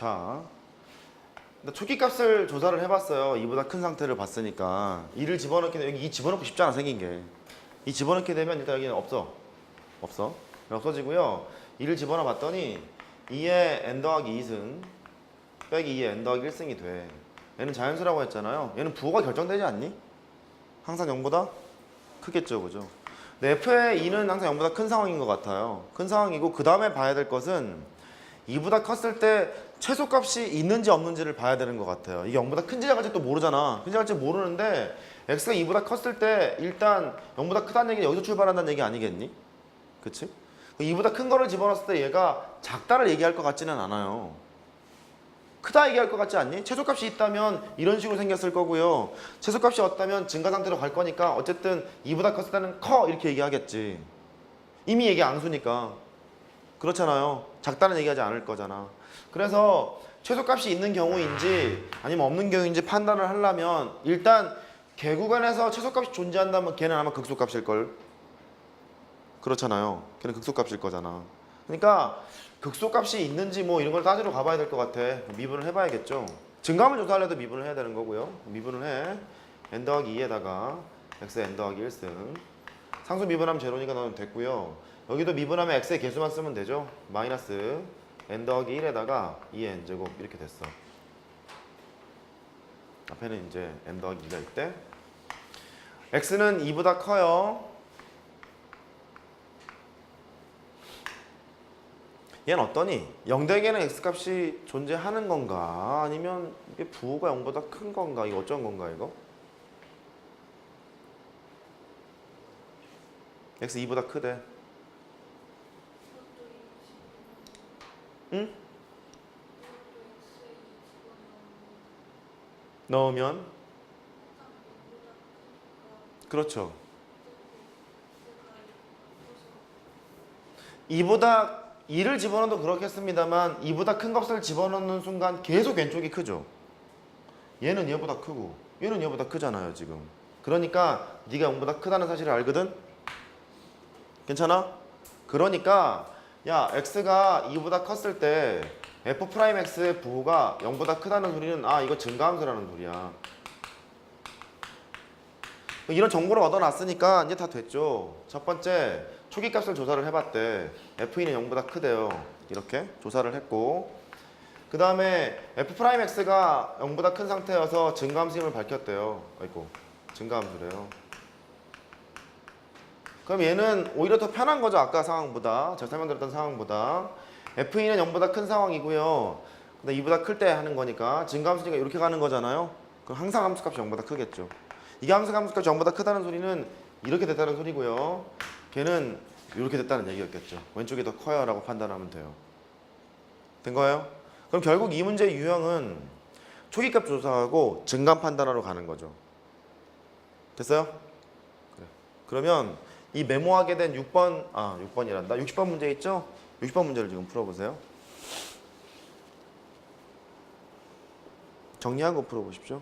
자, 초기 값을 조사를 해봤어요. 이보다 큰 상태를 봤으니까 이를 집어넣게 되면 여기 이 집어넣고 싶잖아 생긴 게. 이 집어넣게 되면 일단 여기는 없어. 없어. 없어지고요. 이를 집어넣어 봤더니 2의 n 더하기 2승 빼기 2의 n 더하기 1승이 돼. 얘는 자연수라고 했잖아요. 얘는 부호가 결정되지 않니? 항상 0보다 크겠죠, 그죠? 근데 f의 2는 항상 0보다 큰 상황인 것 같아요. 큰 상황이고 그 다음에 봐야 될 것은 2보다 컸을 때 최소값이 있는지 없는지를 봐야 되는 것 같아요. 이게 0보다 큰지 작은지 또 모르잖아. 큰지 작은지 모르는데 x가 2보다 컸을 때 일단 0보다 크다는 얘기는 여기서 출발한다는 얘기 아니겠니? 그치? 2보다 큰 거를 집어넣었을 때 얘가 작다를 얘기할 것 같지는 않아요. 크다 얘기할 것 같지 않니? 최소값이 있다면 이런 식으로 생겼을 거고요. 최소값이 없다면 증가 상태로 갈 거니까 어쨌든 2보다 컸을 때는 커 이렇게 얘기하겠지. 이미 얘기 앙수니까. 그렇잖아요. 작다는 얘기하지 않을 거잖아. 그래서 최소값이 있는 경우인지 아니면 없는 경우인지 판단을 하려면 일단 개구간에서 최소값이 존재한다면 걔는 아마 극소값일 걸. 그렇잖아요. 걔는 극소값일 거잖아. 그러니까 극소값이 있는지 뭐 이런 걸 따지러 가봐야 될 것 같아. 미분을 해봐야겠죠. 증감을 조사하려도 미분을 해야 되는 거고요. 미분을 해. n 더하기 2에다가 x n 더하기 1승. 상수 미분하면 제로니까 넣으면 됐고요. 여기도 미분하면 x의 개수만 쓰면 되죠. 마이너스 n 더하기 1에다가 2n 제곱 이렇게 됐어. 앞에는 이제 n 더하기 2가 있대. x는 2보다 커요. 얘는 어떠니? 0대개는 x값이 존재하는 건가? 아니면 이게 부호가 0보다 큰 건가? 이거 어쩐 건가 이거? X 2보다 크대. 응? 넣으면 그렇죠. 2보다 2를 집어넣어도 그렇겠습니다만 2보다 큰 값을 집어넣는 순간 계속 왼쪽이 크죠. 얘는 얘보다 크고 얘는 얘보다 크잖아요 지금. 그러니까 네가 0보다 크다는 사실을 알거든. 괜찮아? 그러니까 야 x가 2보다 컸을 때 f 프라임 x의 부호가 0보다 크다는 소리는 아 이거 증가함수라는 소리야. 이런 정보를 얻어놨으니까 이제 다 됐죠. 첫 번째 초기 값을 조사를 해봤대. f는 0보다 크대요. 이렇게 조사를 했고 그 다음에 f 프라임 x가 0보다 큰 상태여서 증가함수임을 밝혔대요. 아이고 증가함수래요. 그럼 얘는 오히려 더 편한 거죠. 아까 상황보다 제가 설명드렸던 상황보다 f2는 0보다 큰 상황이고요. 근데 2보다 클 때 하는 거니까 증가함수니까 이렇게 가는 거잖아요. 그럼 항상 함수값이 0보다 크겠죠. 이게 함수 함수값이 0보다 크다는 소리는 이렇게 됐다는 소리고요. 걔는 이렇게 됐다는 얘기였겠죠. 왼쪽이 더 커요 라고 판단하면 돼요. 된 거예요? 그럼 결국 이 문제의 유형은 초기값 조사하고 증감 판단하러 가는 거죠. 됐어요? 그래. 그러면 이 메모하게 된 6번 아 6번이란다. 60번 문제 있죠? 60번 문제를 지금 풀어보세요. 정리하고 풀어보십시오.